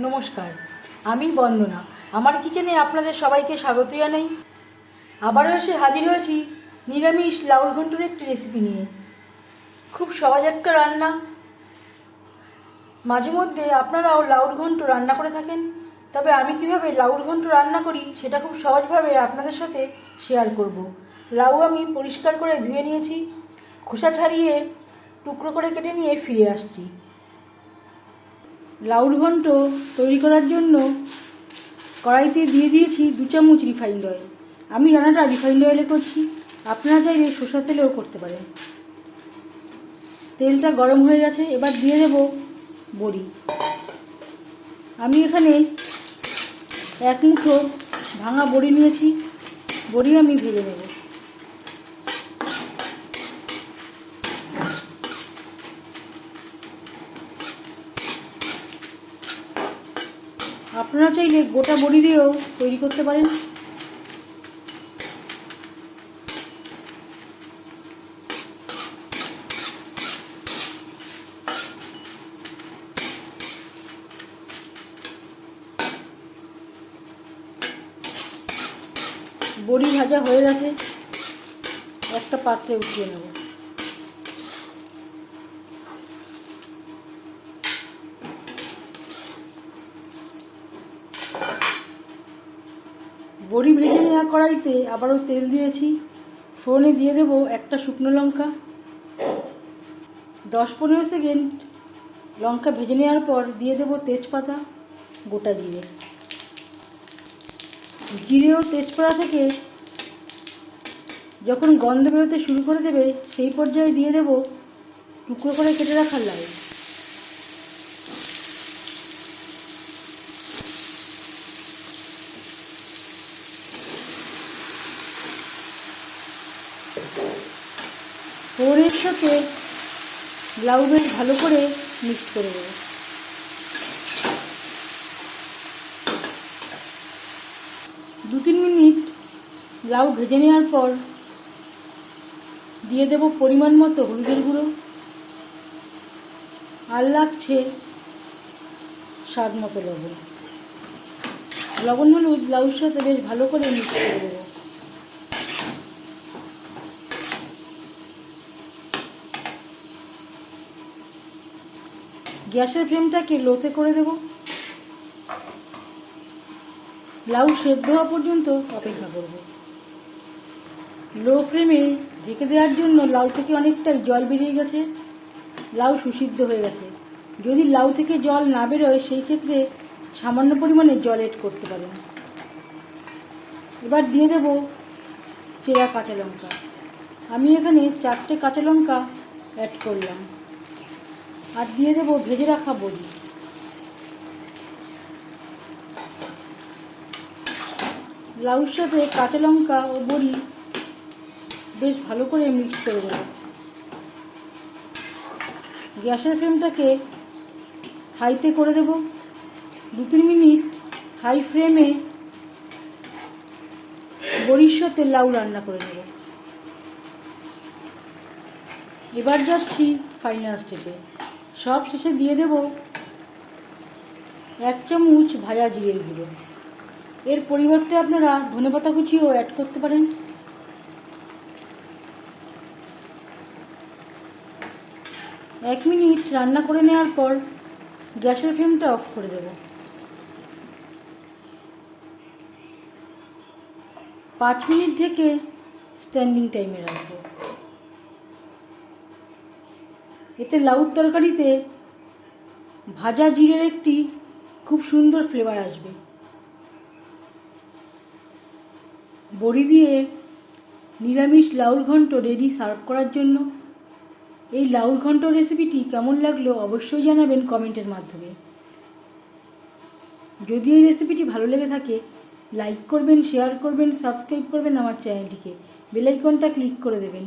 নমস্কার, আমি বন্দনা। আমার কিচেনে আপনাদের সবাইকে স্বাগত জানাই। আবারও এসে হাজির হয়েছি নিরামিষ লাউর ঘন্টুর একটি রেসিপি নিয়ে। খুব সহজ একটা রান্না। মাঝে মধ্যে আপনারাও লাউর ঘন্ট রান্না করে থাকেন, তবে আমি কীভাবে লাউর ঘন্ট রান্না করি সেটা খুব সহজভাবে আপনাদের সাথে শেয়ার করব। লাউ আমি পরিষ্কার করে ধুয়ে নিয়েছি, খোসা ছাড়িয়ে টুকরো করে কেটে নিয়ে ফিরে আসছি। লাউর ঘন্ট তৈরি করার জন্য কড়াইতে দিয়ে দিয়েছি দু চামচ রিফাইন্ড অয়েল। আমি রান্নাটা রিফাইন্ড অয়েলে করছি। আপনারা চাইলে সরষের তেলেও করতে পারেন। তেলটা গরম হয়ে গেছে, এবার দিয়ে দেব বড়ি। আমি এখানে এক মুঠো ভাঙা বড়ি নিয়েছি। বড়ি আমি ভেজে নেব। আপনারা চাইলে গোটা বড়ি দিয়েও তৈরি করতে পারেন। বড়ি ভাজা হয়ে গেছে। একটা পাত্রে উঠিয়ে নেব। বড়ি ভেজে নেওয়া কড়াইতে আবারও তেল দিয়েছি। ফোড়নে দিয়ে দেবো একটা শুকনো লঙ্কা। দশ পনেরো সেকেন্ড লঙ্কা ভেজে নেওয়ার পর দিয়ে দেবো তেজপাতা গোটা জিরে। জিরে ও তেজপাতা থেকে যখন গন্ধ বেরোতে শুরু করে দেবে, সেই পর্যায়ে দিয়ে দেব টুকরো করে কেটে রাখার লাউ। ফোড়ের সাথে লাউ বেশ ভালো করে মিক্স করে দেবো দু তিন মিনিট লাউ ভেজে নেওয়ার পর দিয়ে দেব পরিমাণ মতো হলুদের গুঁড়ো। আর লাগছে স্বাদ মতো লবণ। লবণ হলুদ লাউর সাথে বেশ ভালো করে মিক্স করে দেবো গ্যাসের ফ্লেমটাকে লোতে করে দেব। লাউ সেদ্ধ হওয়া পর্যন্ত অপেক্ষা করব। লো ফ্লেমে ঢেকে দেওয়ার জন্য লাউ থেকে অনেকটাই জল বেরিয়ে গেছে। লাউ সুসিদ্ধ হয়ে গেছে। যদি লাউ থেকে জল না বেরোয়, সেই ক্ষেত্রে সামান্য পরিমাণে জল এড করতে পারেন। এবার দিয়ে দেব চেরা কাঁচা লঙ্কা। আমি এখানে চারটে কাঁচা লঙ্কা অ্যাড করলাম। আর দিয়ে দেবো, ভেজে রাখা বড়ি। লাউর সাথে কাঁচা লঙ্কা ও বড়ি বেশ ভালো করে মিক্স করে দেবো। গ্যাসের ফ্লেমটাকে হাইতে করে দেব। দু তিন মিনিট হাই ফ্লেমে বড়ির সাথে লাউ রান্না করে নেব। এবার যাচ্ছি ফাইনাল স্টেপে সব শেষে দিয়ে দেব এক চামচ ভাজা জিরের গুঁড়ো। এর পরিবর্তে আপনারা ধনেপাতা কুচিও অ্যাড করতে পারেন। এক মিনিট রান্না করে নেওয়ার পর গ্যাসের ফ্লেমটা অফ করে দেব। পাঁচ মিনিট ঢেকে স্ট্যান্ডিং টাইমে রাখব। এতে লাউর তরকারিতে ভাজা জিরের একটি খুব সুন্দর ফ্লেভার আসবে। বড়ি দিয়ে নিরামিষ লাউর ঘন্ট রেডি সার্ভ করার জন্য। এই লাউর ঘন্ট রেসিপিটি কেমন লাগল অবশ্যই জানাবেন কমেন্টের মাধ্যমে। যদি এই রেসিপিটি ভালো লেগে থাকে লাইক করবেন শেয়ার করবেন সাবস্ক্রাইব করবেন আমার চ্যানেলটিকে বেলাইকনটা ক্লিক করে দেবেন।